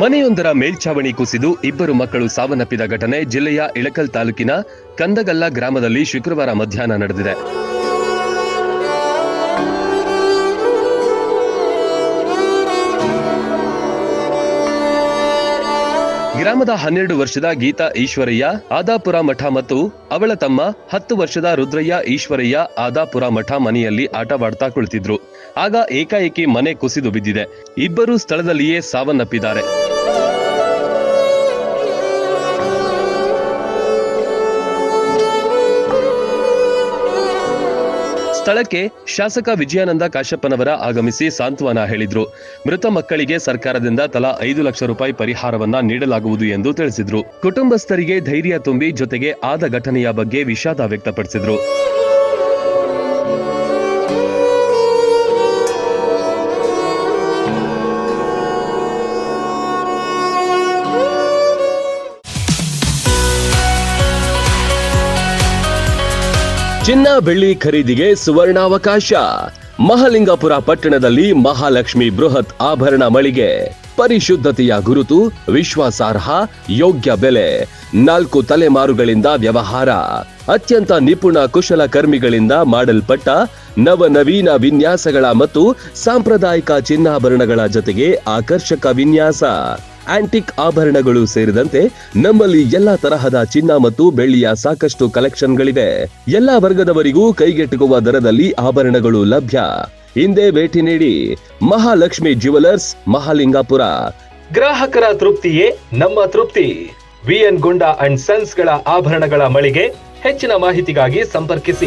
ಮನೆಯೊಂದರ ಮೇಲ್ಛಾವಣಿ ಕುಸಿದು ಇಬ್ಬರು ಮಕ್ಕಳು ಸಾವನ್ನಪ್ಪಿದ ಘಟನೆ ಜಿಲ್ಲೆಯ ಇಳಕಲ್ ತಾಲೂಕಿನ ಕಂದಗಲ್ಲ ಗ್ರಾಮದಲ್ಲಿ ಶುಕ್ರವಾರ ಮಧ್ಯಾಹ್ನ ನಡೆದಿದೆ. ಗ್ರಾಮದ ಹನ್ನೆರಡು ವರ್ಷದ ಗೀತಾ ಈಶ್ವರಯ್ಯ, ಆದಾಪುರ ಮಠ ಮತ್ತು ಅವಳ ತಮ್ಮ ಹತ್ತು ವರ್ಷದ ರುದ್ರಯ್ಯ ಈಶ್ವರಯ್ಯ ಆದಾಪುರ ಮಠ ಮನೆಯಲ್ಲಿ ಆಟವಾಡ್ತಾ ಕುಳಿತಿದ್ರು. ಆಗ ಏಕಾಏಕಿ ಮನೆ ಕುಸಿದು ಬಿದ್ದಿದೆ. ಇಬ್ಬರು ಸ್ಥಳದಲ್ಲಿಯೇ ಸಾವನ್ನಪ್ಪಿದ್ದಾರೆ. ಸ್ಥಳಕ್ಕೆ ಶಾಸಕ ವಿಜಯಾನಂದ ಕಾಶಪ್ಪನವರ ಆಗಮಿಸಿ ಸಾಂತ್ವನ ಹೇಳಿದ್ರು. ಮೃತ ಮಕ್ಕಳಿಗೆ ಸರ್ಕಾರದಿಂದ ತಲಾ ಐದು ಲಕ್ಷ ರೂಪಾಯಿ ಪರಿಹಾರವನ್ನ ನೀಡಲಾಗುವುದು ಎಂದು ತಿಳಿಸಿದ್ರು. ಕುಟುಂಬಸ್ಥರಿಗೆ ಧೈರ್ಯ ತುಂಬಿ ಜೊತೆಗೆ ಆದ ಘಟನೆಯ ಬಗ್ಗೆ ವಿಷಾದ ವ್ಯಕ್ತಪಡಿಸಿದ್ರು. ಚಿನ್ನ ಬೆಳ್ಳಿ ಖರೀದಿಗೆ ಸುವರ್ಣಾವಕಾಶ. ಮಹಲಿಂಗಪುರ ಪಟ್ಟಣದಲ್ಲಿ ಮಹಾಲಕ್ಷ್ಮಿ ಬೃಹತ್ ಆಭರಣ ಮಳಿಗೆ. ಪರಿಶುದ್ಧತೆಯ ಗುರುತು, ವಿಶ್ವಾಸಾರ್ಹ, ಯೋಗ್ಯ ಬೆಲೆ. ನಾಲ್ಕು ತಲೆಮಾರುಗಳಿಂದ ವ್ಯವಹಾರ. ಅತ್ಯಂತ ನಿಪುಣ ಕುಶಲಕರ್ಮಿಗಳಿಂದ ಮಾಡಲ್ಪಟ್ಟ ನವನವೀನ ವಿನ್ಯಾಸಗಳ ಮತ್ತು ಸಾಂಪ್ರದಾಯಿಕ ಚಿನ್ನಾಭರಣಗಳ ಜೊತೆಗೆ ಆಕರ್ಷಕ ವಿನ್ಯಾಸ. ಆಂಟಿಕ್ ಆಭರಣಗಳು ಸೇರಿದಂತೆ ನಮ್ಮಲ್ಲಿ ಎಲ್ಲಾ ತರಹದ ಚಿನ್ನ ಮತ್ತು ಬೆಳ್ಳಿಯ ಸಾಕಷ್ಟು ಕಲೆಕ್ಷನ್ಗಳಿವೆ. ಎಲ್ಲಾ ವರ್ಗದವರಿಗೂ ಕೈಗೆಟುಕುವ ದರದಲ್ಲಿ ಆಭರಣಗಳು ಲಭ್ಯ. ಹಿಂದೆ ಭೇಟಿ ನೀಡಿ, ಮಹಾಲಕ್ಷ್ಮಿ ಜ್ಯುವೆಲರ್ಸ್, ಮಹಾಲಿಂಗಾಪುರ. ಗ್ರಾಹಕರ ತೃಪ್ತಿಯೇ ನಮ್ಮ ತೃಪ್ತಿ. ವಿಎನ್ ಗುಂಡಾ ಅಂಡ್ ಸನ್ಸ್ಗಳ ಆಭರಣಗಳ ಮಳಿಗೆ ಹೆಚ್ಚಿನ ಮಾಹಿತಿಗಾಗಿ ಸಂಪರ್ಕಿಸಿ.